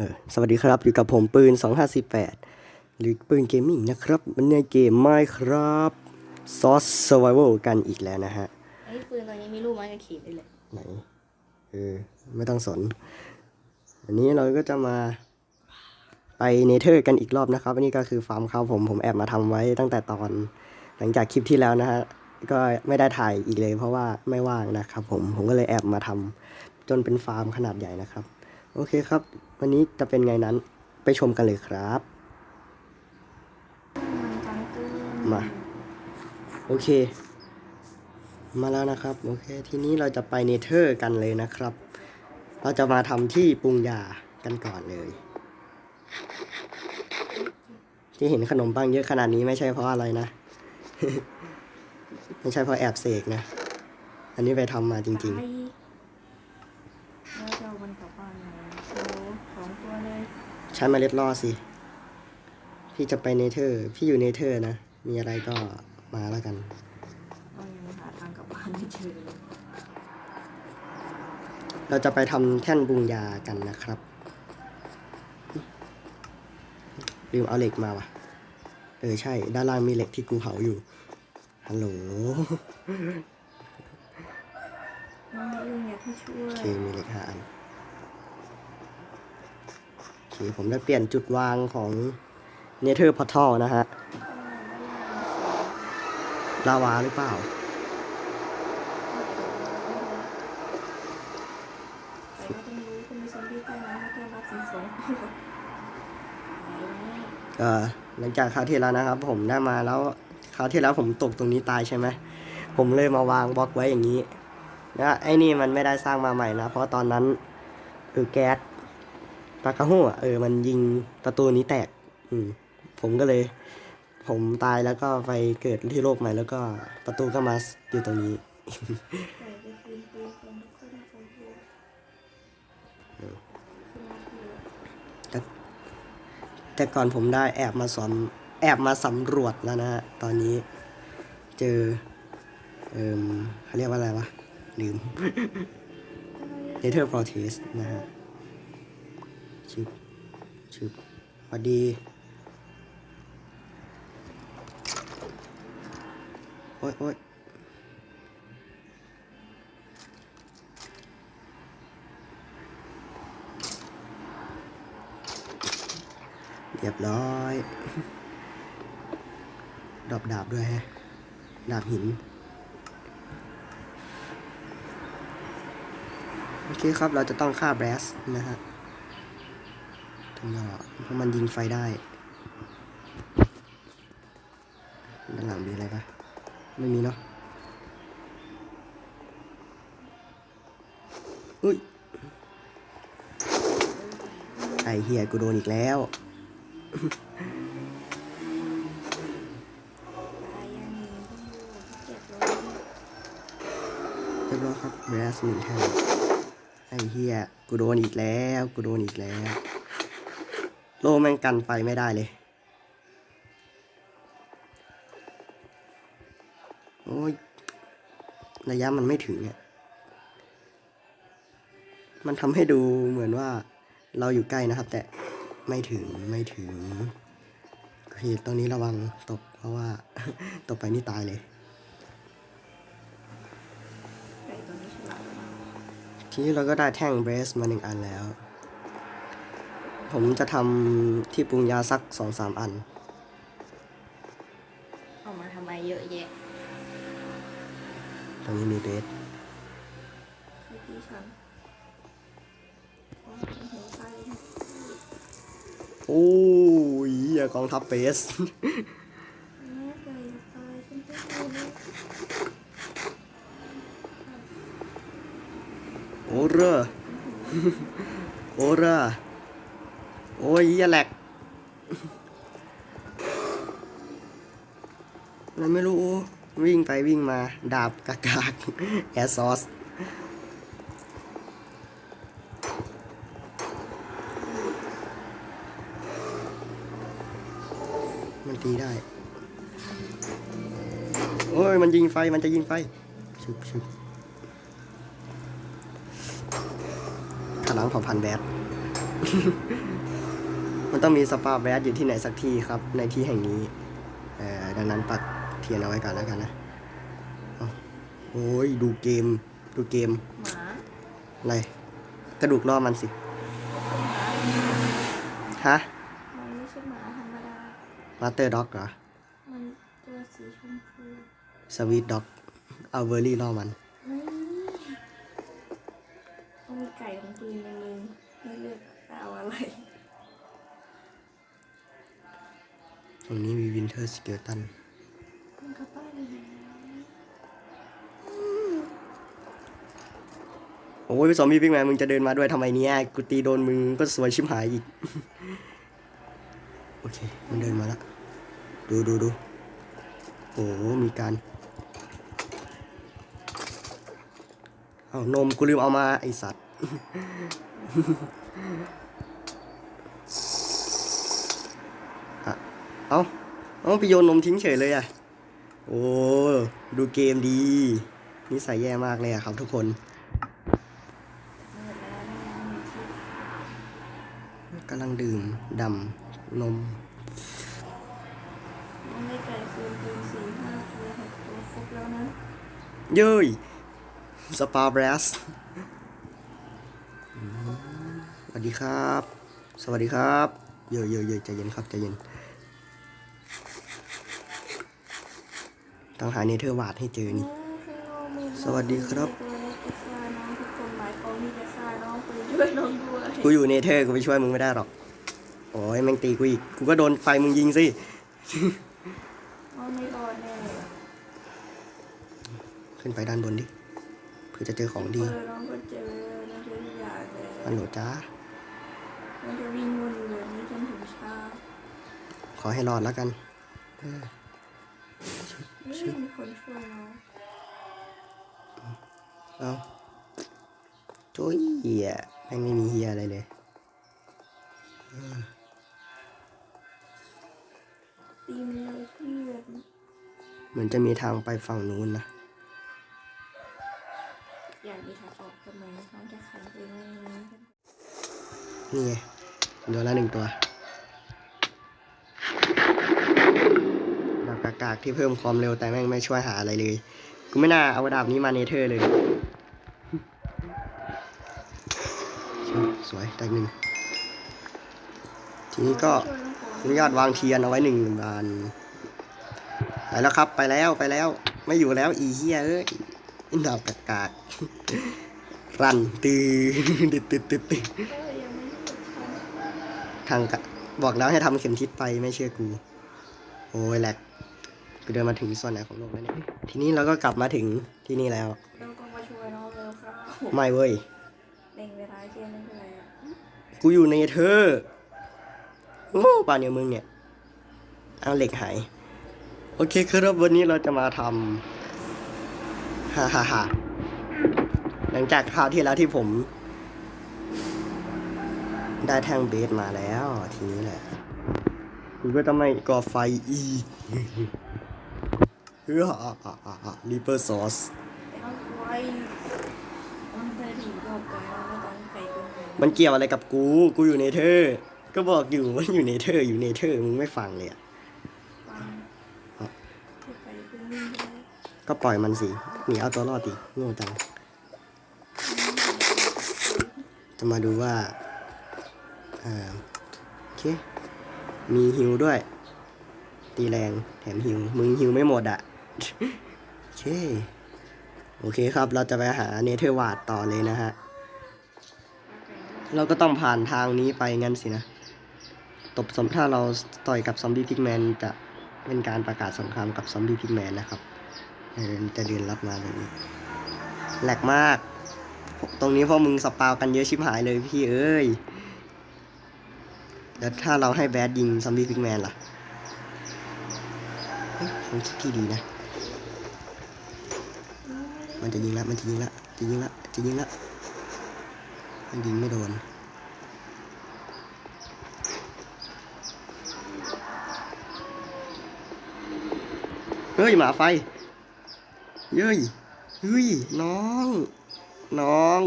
เออสวัสดีครับ อยู่กับผมปืน 2548 หรือปืนเกมมิ่งนะครับ มันในเกม Minecraft Source Survival กันอีกแล้วนะฮะไอ้ปืนตัวนี้มีลูกไม้กระขีดด้วยแหละไหนเออไม่ต้องสนอันนี้เราก็จะมาไปเนเธอร์กันอีกรอบนะครับอันนี้ก็คือฟาร์มข้าวผมผมแอบมาทำไว้ตั้งแต่ตอน หลังจากคลิปที่แล้วนะฮะก็ไม่ได้ถ่ายอีกเลย เพราะว่าไม่ว่างนะครับผมผมก็เลยแอบมาทำจนเป็นฟาร์มขนาดใหญ่นะครับ โอเคครับ วันนี้จะเป็นไงนั้นไปชมกันเลยครับมันจังเกินมา โอเค มาแล้วนะครับ โอเค ทีนี้เราจะไปเนเธอร์กันเลยนะครับ เราจะมาทำที่ปรุงยากันก่อนเลย ที่เห็นขนมปังเยอะขนาดนี้ไม่ใช่เพราะอะไรนะ ไม่ใช่เพราะแอบเสกนะ อันนี้ไปทำมาจริงไปแล้วจะเอามันกลับบ้านไหนโอ้สองตัวเลยๆใช้เมล็ดล่อสิ พี่จะไปเนเธอร์ พี่อยู่เนเธอร์นะ มีอะไรก็มาแล้วกันเรายังหาทางกลับบ้านไม่เจอเลยเราจะไปทำแท่นปรุงยากันนะครับลืมเอาเหล็กมาว่ะ เออใช่ ด้านล่างมีเหล็กที่กูเผาอยู่ ฮัลโหล น้องอึ้งอยากให้ช่วโอยเคมีเหล็กห้าอันโอเคผมได้เปลี่ยนจุดวางของเนเธอร์พอร์ทัลนะฮะลาวาหรือเปล่า แต่ก็ต้องรู้คุณมีซอมบี้ใต้น้ำมาต้อนรับสิ่งสองไปไหมเอ่อหลังจากคราวที่แล้วนะครับ ผมได้มาแล้วคราวที่แล้วผมตกตรงนี้ตายใช่ไหมผมเลยมาวางบล็อกไว้อย่างนี้ นะไอ้นี่มันไม่ได้สร้างมาใหม่นะ เพราะตอนนั้นเออแก๊สปากกาหัวเออ มันยิงประตูนี้แตก อืม ผมก็เลย ผมตายแล้วก็ไปเกิดที่โลกใหม่แล้วก็ประตูก็มาอยู่ตรงนี้แต่แต่ก่อนผมได้แอบมาสอนแอบมาสำรวจแล้วนะฮะ ตอนนี้ เจอ เอ่มเขาเรียกว่าอะไรวะ ลืม Nether Fortress นะฮะชึบชึบสวัสดีโอ๊ยโอ๊ยเรียบร้อย ดอบดาบด้วยฮะ ดาบหิน โอเคครับ เราจะต้องฆ่าแบรสนะฮะถึงจะเพราะมันยิงไฟได้ด้านหลังมีอะไรปะไม่มีเนาะอุ้ยไอเฮียกูโดนอีกแล้วตายยังมีต้องดูเจ็บร้อยเรียบร้อยครับแบรสหนึ่งแท่ง ไอ้เฮียกูโดนอีกแล้วกูโดนอีกแล้ว โลแม่งกันไฟไม่ได้เลย โอ้ย ระยะมันไม่ถึงอะมันทำให้ดูเหมือนว่าเราอยู่ใกล้นะครับ แต่ไม่ถึงไม่ถึงโอเคตรงนี้ระวังตกเพราะว่าตกไปนี่ตายเลย ทีนี้เราก็ได้แท่งเบรสมาหนึ่งอันแล้ว ผมจะทำที่ปรุงยาสักสองสามอัน เอามาทำไมเยอะแยะตรงนี้มีเบสเมื่อกี้ฉันโอ้ยหัวตายเลยโอ้ยเหี้ยกองทัพเบส แม่ไก่ตายฉันจะดูเลย โอ เรอโอเรอโอ้ยเหี้ยแหลกอะไรไม่รู้ วิ่งไปวิ่งมา ดาบกากากแอร์ซอสมันตีได้ โอ้ย มันยิงไฟ มันจะยิงไฟชึบชึบ พลังเผ่าพันธุ์แบดมันต้องมีสปาแวดอยู่ที่ไหนสักที่ครับ ในที่แห่งนี้เอ่อดังนั้นปักเทียนเอาไว้ก่อนแล้วกันนะเอาโอ้ยดูเกม ดูเกมหมาอะไรกระดูกล่อมันสิหมาฮะ มันไม่ใช่หมาธรรมดา มาสเตอร์ด็อกเหรอ มันตัวสีชมพู สวีทด็อก เอาเวอร์รี่ล่อมัน ตรงนี้มีวินเทอร์สเกลตันมันก็ป้ายเลยโอ้ยซอมบี้พิกแมนมึงจะเดินมาด้วยทำไมเนี่ยกูตีโดนมึงก็สวยชิบหายอีก โอเค มันเดินมาแล้วดูดูดูโอ้โหมีการเอานมกูลืมเอามาไอสัตว์ อะ เอาเอาไปโยนนมทิ้งเฉยเลยอะโอ้ดูเกมดีนิสัยแย่มากเลยอะครับทุกคนหมดแล้วไม่มีที่กำลังดื่มดำนมมันไม่ไก่คืนตีสี่ห้าตัวหกตัวครบแล้วนะ เย้ยสปาร์บรสสวัสดีครับ สวัสดีครับ เยอะเยอะเยอะใจเย็นครับใจเย็น ต้องหาเนเธอร์วาดให้เจอนี่ สวัสดีครับตัวเล็กจะฆ่าน้องทุกคนหมายความที่จะฆ่าน้องไปด้วยน้องด้วยกูอยู่เนเธอร์กูไปช่วยมึงไม่ได้หรอก โอ้ยแม่งตีกูอีก กูก็โดนไฟมึงยิงสิน้องไม่รอดแน่ขึ้นไปด้านบนดิ เพื่อจะเจอของดีเจอน้องก็เจอน้องเจอทุกอย่างเลยฮัลโหลจ้าน้องจะวิ่งวนอยู่แบบนี้จนถึงเช้าขอให้รอดแล้วกัน นี่มีคนช่วยน้องเอาจุ้ยเฮียแม่งไม่มีเฮียอะไรเลยตีมเลยเพื่อนเหมือนจะมีทางไปฝั่งนู้นนะ อยากมีทางออกทำไมน้องจะขังตัวเองไว้ในนี้นี่ไงโดนละหนึ่งตัวดาบ กากที่เพิ่มความเร็วแต่แม่งไม่ช่วยหาอะไรเลย กูไม่น่าเอาดาบนี้มาเนเธอร์เลย สวยได้หนึ่ง ทีนี้ก็อนุญาตวางเทียนเอาไว้หนึ่งบานไปแล้วครับไปแล้วไปแล้ว ไม่อยู่แล้วอีเฮียเอ้ยดาบกากๆรันตือตึ๊ดตึ๊ดตึ๊ดตึ๊ดเอ้ยยังไม่หยุดฉันทางกะบอกแล้วให้ทำเข็มทิศไปไม่เชื่อกู โอ้ยแหลก เดินมาถึงส่วนไหนของโลกแล้วเนี่ยทีนี้เราก็กลับมาถึงที่นี่แล้วเราก็มาช่วยน้องเร็วครับไม่เว้ยเร่งเวลาเที่ยงนั่นคืออะไรอะกูอยู่ในเธอร์โอ้ป่านเนี่ยมึงเนี่ยเอาเหล็กหายโอเคครับวันนี้เราจะมาทำฮ่าฮ่าฮ่าหลังจากคราวที่แล้วที่ผม ได้แท่งเบสมาแล้ว ทีนี้แหละกูก็จะไม่ก่อไฟอีก เฮ้อลิเปอร์ซอสแต่เอาไว้มันเคยถึงบอกกันว่าไม่ต้องไก่เกินไปมันเกี่ยวอะไรกับกู กูอยู่ในเธอร์ก็บอกอยู่ว่าอยู่ในเธอร์อยู่ในเธอร์มึงไม่ฟังเลยอะฟังอะคือไก่เกินนิ่งไปก็ปล่อยมันสิหนีเอาตัวรอดดิโง่จัง จะมาดูว่าอ่าโอเค มีฮิวด้วย ตีแรง แถมฮิว มึงฮิวไม่หมดอะ โอเค โอเคครับ เราจะไปหาเนเธอร์วาดต่อเลยนะฮะ เราก็ต้องผ่านทางนี้ไปงั้นสินะ ตบสมถ้าเราต่อยกับซอมบี้พิกแมนจะเป็นการประกาศสงครามกับซอมบี้พิกแมนนะครับเออจะเดินรับมาแบบนี้แหลกมาก ตรงนี้พวกมึงสปาวกันเยอะชิบหายเลยพี่เอ้ย แล้วถ้าเราให้แบดยิงซอมบี้พิกแมนล่ะเฮ้ยผมคิดที่ดีนะ มันจะยิงละมันจะยิงละจะยิงละจะยิงละมันยิงไม่โดนเฮ้ยหมาไฟเย้ยเฮ้ยน้อง น้อง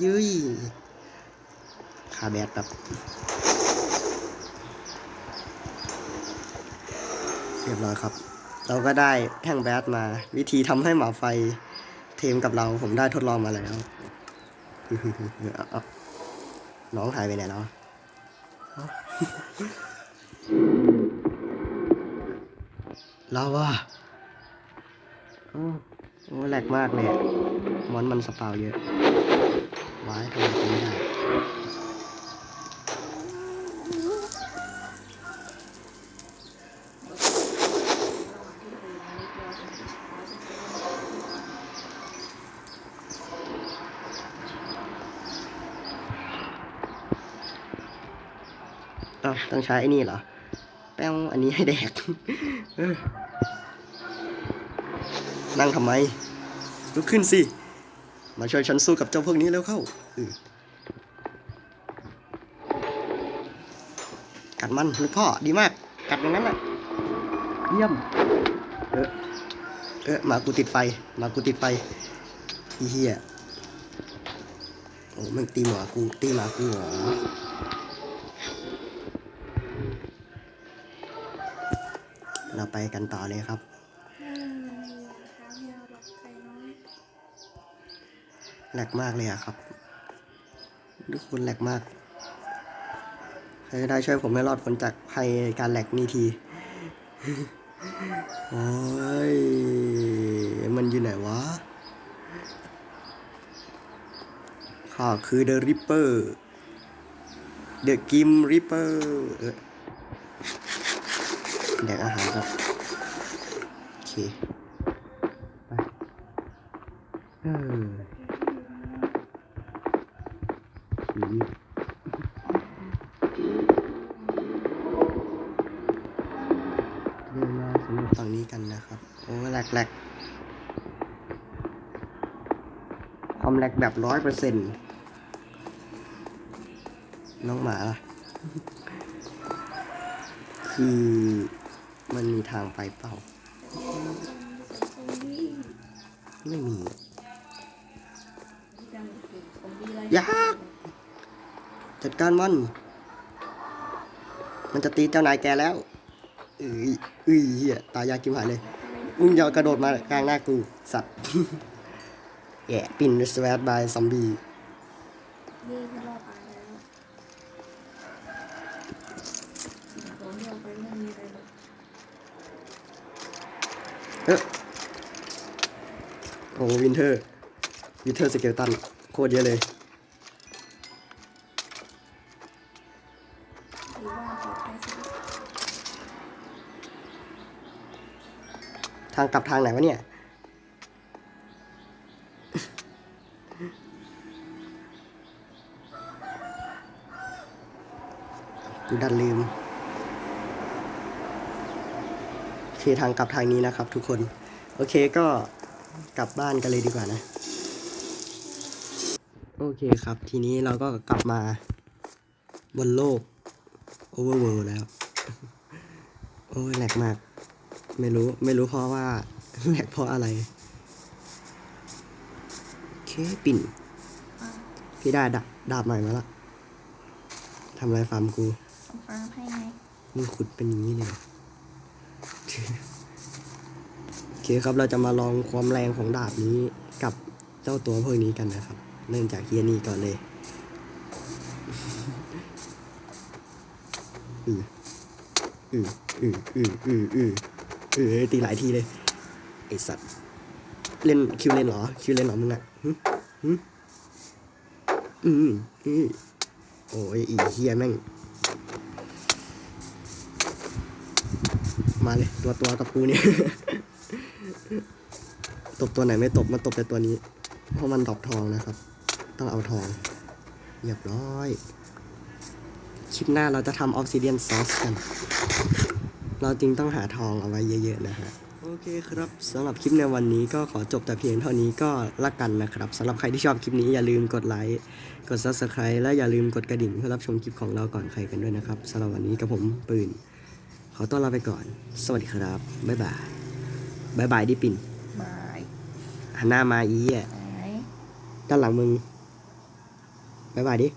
เย้ยขคาแบดแบบเรียบร้อยครับ เราก็ได้แท่งแบดมา วิธีทำให้หมาไฟเทมกับเราผมได้ทดลองมาแล้วน้องหายไปไหนแล้วเอ้าเราว่าโอ้โอ้แหลกมากเลยมอนมันสปาวเยอะว้ายทำไมกูไม่ได้ ต้องใช้ไอ้นี่เหรอ แป้งอันนี้ให้แดกนั่งทำไม ลุกขึ้นสิ มาช่วยฉันสู้กับเจ้าพวกนี้แล้วเข้าอกัดมันลูกพ่อดีมาก กัดอย่างนั้นแหละเยี่ยม เออเออหมากูติดไฟหมากูติดไฟอีเหี้ยโอ้มันตีหมากู ตีหมากูเหรอ เราไปกันต่อเลยครับหาเมียหลับไก่น้อยแหลกมากเลยอะครับทุกคนแหลกมากใครได้ช่วยผมให้รอดพ้นจากภัยการแหลกนี่ทีโอ้ยมันอยู่ไหนวะข้าคือ The Ripper The Gim Ripper เออ แดกอาหารครับ โอเค ไปเออผีเดินมาสำรวจฝั่งนี้กันนะครับ โอ้แหลกแหลกความแหลกแบบร้อยเปอร์เซ็นต์น้องหมาล่ะ คือ มันมีทางไปเปล่า ไม่มียากจัดการมัน มันจะตีเจ้านายแกแล้วเอ้ยเอ้ยเหี้ยตายยากกิมหายเลยมึงอย่ากระโดดมากลางหน้ากู สัตว์แย่ปินสวัสบายซอมบี้ นี่ไม่รอดตายแล้วสิ่งของที่เอาไปไม่มีอะไรหรอก เออ โอ้วินเทอร์วินเทอร์สเกลตันโคตรเยอะเลยที่บ้านปลอดภัยสุดทางกลับทางไหนวะเนี่ย กูดันลืม โอ เคทางกลับทางนี้นะครับ ทุกคน โอเคก็กลับบ้านกันเลยดีกว่านะ โอเคครับ ทีนี้เราก็กลับมาบนโลกโอเวอร์เวิลด์แล้ว โอ้ยแหลกมาก ไม่รู้ไม่รู้เพราะว่าแหลกเพราะอะไร โอเคปิ่นอะพี่ได้ดาบดาบใหม่มาละทำอะไรฟาร์มกูส่งฟางให้ไงมึงขุดเป็นอย่างนี้เลยเหรอ โอเคครับเราจะมาลองความแรงของดาบนี้กับเจ้าตัวพวกนี้กันนะครับ เริ่มจากเฮียนี่ก่อนเลยอืออืออืออืออืออืออือตีหลายทีเลยไอสัตว์เล่นคิวเล่นหรอคิวเล่นหรอมึงอะหึหึอืมอือโอ้ยอีเฮียแม่ง มาเลย ตัวตัวกับกูเนี่ยตบตัวไหนไม่ตบมาตบแต่ตัวนี้ เพราะมันดอกทองนะครับ ต้องเอาทองเรียบร้อย คลิปหน้าเราจะทำออ s ซิเดียนซอสกัน เราจึงต้องหาทองเอาไว้เยอะๆนะฮะโอเคครับสำหรับคลิปในวันนี้ก็ขอจบแต่เพียงเท่านี้ก็ละกันนะครับสำหรับใครที่ชอบคลิปนี้อย่าลืมกดไลค์กด subscribe และอย่าลืมกดกระดิ่งเพื่อรับชมคลิปของเราก่อนใครกันด้วยนะครับสำหรับวันนี้กับผมปืน ขอต้อนรับไปก่อน สวัสดีครับ บ๊ายบาย บ๊ายบายดิปิ่นบายหันหน้ามาอีอะไหนด้านหลังมึง บ๊ายบายดิบ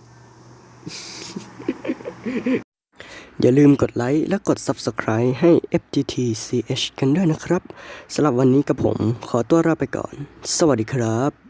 อย่าลืมกดไลค์และกด Subscribe ให้ FGT CH กันด้วยนะครับสำหรับวันนี้กับผม ขอตัวลาไปก่อน สวัสดีครับ